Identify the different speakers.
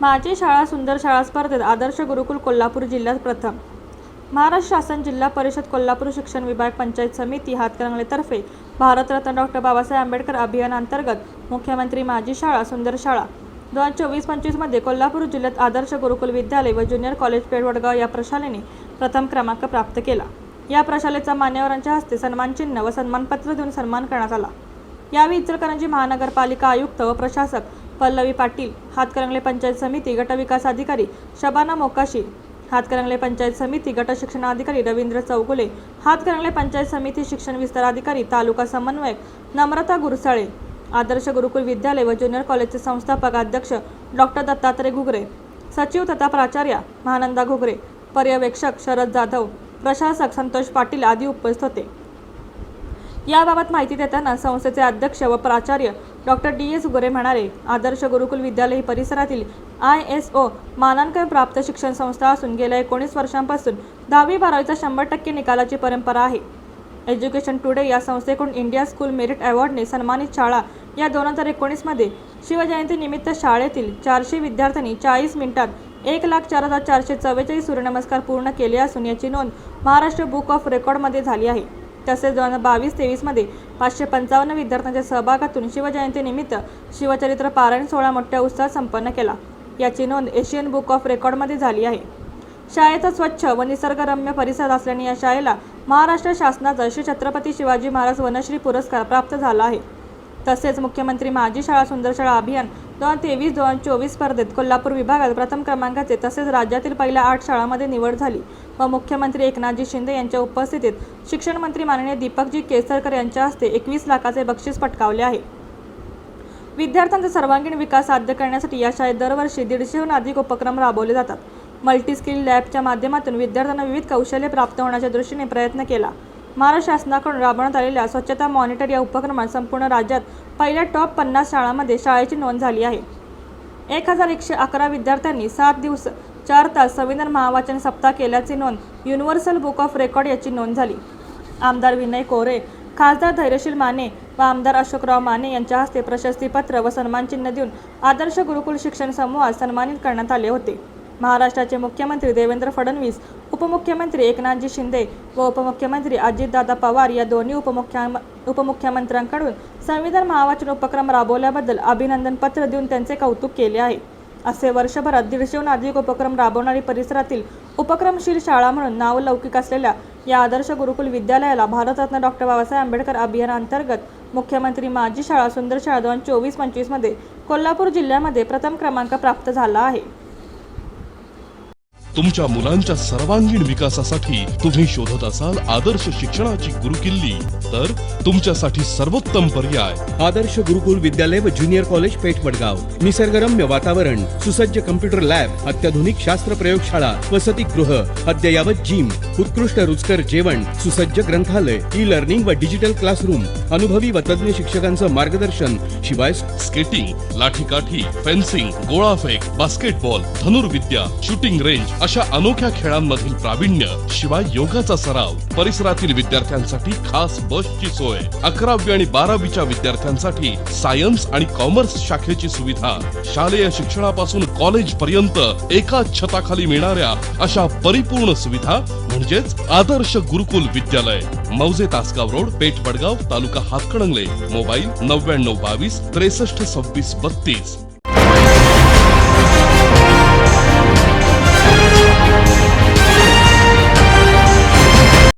Speaker 1: माझी शाळा सुंदर शाळा स्पर्धेत आदर्श गुरुकुल कोल्हापूर जिल्ह्यात प्रथम. महाराष्ट्र शासन जिल्हा परिषद कोल्हापूर शिक्षण विभाग पंचायत समिती हातकणंगलेतर्फे भारतरत्न डॉक्टर बाबासाहेब आंबेडकर अभियानांतर्गत मुख्यमंत्री माझी शाळा सुंदर शाळा. दोन हजार चोवीस पंचवीसमध्ये कोल्हापूर जिल्ह्यात आदर्श गुरुकुल विद्यालय व ज्युनियर कॉलेज पेठ वडगाव या प्रशालेने प्रथम क्रमांक प्राप्त केला. या प्रशालेचा मान्यवरांच्या हस्ते सन्मानचिन्ह व सन्मानपत्र देऊन सन्मान करण्यात आला. यावेळी इचलकरंजी महानगरपालिका आयुक्त व प्रशासक पल्लवी पाटील हातकरंगले पंचायत समिती गटविकास अधिकारी शबाना मोकाशी हातकरंगले पंचायत समिती गट शिक्षणाधिकारी रवींद्र चौगुले हातकरंगले पंचायत समिती शिक्षण विस्तार अधिकारी तालुका समन्वयक नम्रता गुरसाळे आदर्श गुरुकुल विद्यालय व ज्युनियर कॉलेजचे संस्थापक अध्यक्ष डॉक्टर दत्तात्रय घुगरे सचिव तथा प्राचार्या महानंदा घुगरे पर्यवेक्षक शरद जाधव प्रशासक संतोष पाटील आदी उपस्थित होते. याबाबत माहिती देताना संस्थेचे अध्यक्ष व प्राचार्य डॉक्टर डी. एस गुरे म्हणाले आदर्श गुरुकुल विद्यालय परिसरातील आय एस ओ मानांकन प्राप्त शिक्षण संस्था असून गेल्या एकोणीस वर्षांपासून दहावी बारावीचा शंभर टक्के निकालाची परंपरा आहे. एज्युकेशन टुडे या संस्थेकडून इंडिया स्कूल मेरिट अवॉर्डने सन्मानित शाळा या दोन हजार एकोणीसमध्ये शिवजयंतीनिमित्त शाळेतील चारशे विद्यार्थ्यांनी चाळीस मिनिटात एक लाख चार हजार चारशे चव्वेचाळीस सूर्यनमस्कार पूर्ण केले असून याची नोंद महाराष्ट्र बुक ऑफ रेकॉर्डमध्ये झाली आहे. तसेच दोन हजार बावीस तेवीसमध्ये पाचशे पंचावन्न विद्यार्थ्यांच्या सहभागातून शिवजयंतीनिमित्त शिवचरित्र पारायण सोहळा मोठ्या उत्साहात संपन्न केला. याची नोंद एशियन बुक ऑफ रेकॉर्डमध्ये झाली आहे. शाळेचा स्वच्छ व निसर्गरम्य परिसर असल्याने या शाळेला महाराष्ट्र शासनाचा श्री छत्रपती शिवाजी महाराज वनश्री पुरस्कार प्राप्त झाला आहे. तसेच मुख्यमंत्री माझी शाळा सुंदर शाळा अभियान दोन हजार तेवीस दोन हजार चोवीस स्पर्धेत कोल्हापूर विभागात प्रथम क्रमांकाचे तसेच राज्यातील पहिल्या आठ शाळांमध्ये निवड झाली व मुख्यमंत्री एकनाथजी शिंदे यांच्या उपस्थितीत शिक्षण मंत्री माननीय दीपकजी केसरकर यांच्या हस्ते एकवीस लाखाचे बक्षीस पटकावले आहे. विद्यार्थ्यांचा सर्वांगीण विकास साध्य करण्यासाठी या शाळेत दरवर्षी दीडशेहून अधिक उपक्रम राबवले जातात. मल्टी स्किल लॅबच्या माध्यमातून विद्यार्थ्यांना विविध कौशल्य प्राप्त होण्याच्या दृष्टीने प्रयत्न केला. महाराष्ट्र शासनाकडून राबवण्यात आलेल्या स्वच्छता मॉनिटर या उपक्रमात संपूर्ण राज्यात पहिल्या टॉप पन्नास शाळांमध्ये शाळेची नोंद झाली आहे. एक हजार एकशे अकरा विद्यार्थ्यांनी सात दिवस चार तास संविधान महावाचन सप्ताह केल्याची नोंद युनिव्हर्सल बुक ऑफ रेकॉर्ड याची नोंद झाली. आमदार विनय कोरे खासदार धैर्यशील माने व आमदार अशोकराव माने यांच्या हस्ते प्रशस्तीपत्र व सन्मानचिन्ह देऊन आदर्श गुरुकुल शिक्षण समूहात सन्मानित करण्यात आले होते. महाराष्ट्राचे मुख्यमंत्री देवेंद्र फडणवीस उपमुख्यमंत्री एकनाथजी शिंदे व उपमुख्यमंत्री अजितदादा पवार या दोन्ही उपमुख्या उपमुख्यमंत्र्यांकडून संविधान महावाचन उपक्रम राबवल्याबद्दल अभिनंदन पत्र देऊन त्यांचे कौतुक केले आहे. असे वर्षभरात दीडशेहून अधिक उपक्रम राबवणारी परिसरातील उपक्रमशील शाळा म्हणून नावलौकिक असलेल्या या आदर्श गुरुकुल विद्यालयाला भारतरत्न डॉक्टर बाबासाहेब आंबेडकर अभियानाअंतर्गत मुख्यमंत्री माझी शाळा सुंदर शाळा दोन चोवीस पंचवीसमध्ये कोल्हापूर जिल्ह्यामध्ये प्रथम क्रमांक प्राप्त झाला आहे.
Speaker 2: तुमच्या मुलांच्या सर्वांगीण विकासासाठी तुम्ही शोधत असाल आदर्श शिक्षणाची गुरुकिल्ली तर तुमच्यासाठी सर्वोत्तम पर्याय.
Speaker 3: आदर्श गुरुकुल विद्यालय व ज्युनियर कॉलेज पेठ मडगाव निसर्गरम्य वातावरण सुसज्ज कम्प्युटर लॅब अत्याधुनिक शास्त्र प्रयोगशाळा वसतिगृह अद्ययावत जिम उत्कृष्ट रुचकर जेवण सुसज्ज ग्रंथालय ई लर्निंग व डिजिटल क्लासरूम अनुभवी व तज्ज्ञ शिक्षकांचं मार्गदर्शन शिवाय
Speaker 2: स्केटिंग लाठीकाठी फेन्सिंग गोळाफेक बास्केटबॉल धनुर्विद्या शूटिंग रेंज अशा अनोख्या खेळांमधील प्रावीण्य शिवाय योगाचा सराव. परिसरातील विद्यार्थ्यांसाठी खास बसची सोय. अकरावी आणि बारावीच्या विद्यार्थ्यांसाठी सायन्स आणि कॉमर्स शाखेची सुविधा. शालेय शिक्षणापासून कॉलेज पर्यंत एकाच छताखाली मिळणाऱ्या अशा परिपूर्ण सुविधा म्हणजेच आदर्श गुरुकुल विद्यालय मौजे तासगाव रोड पेठ वडगाव तालुका हातकणंगले मोबाईल नव्याण्णव बावीस त्रेसष्ट सव्वीस बत्तीस.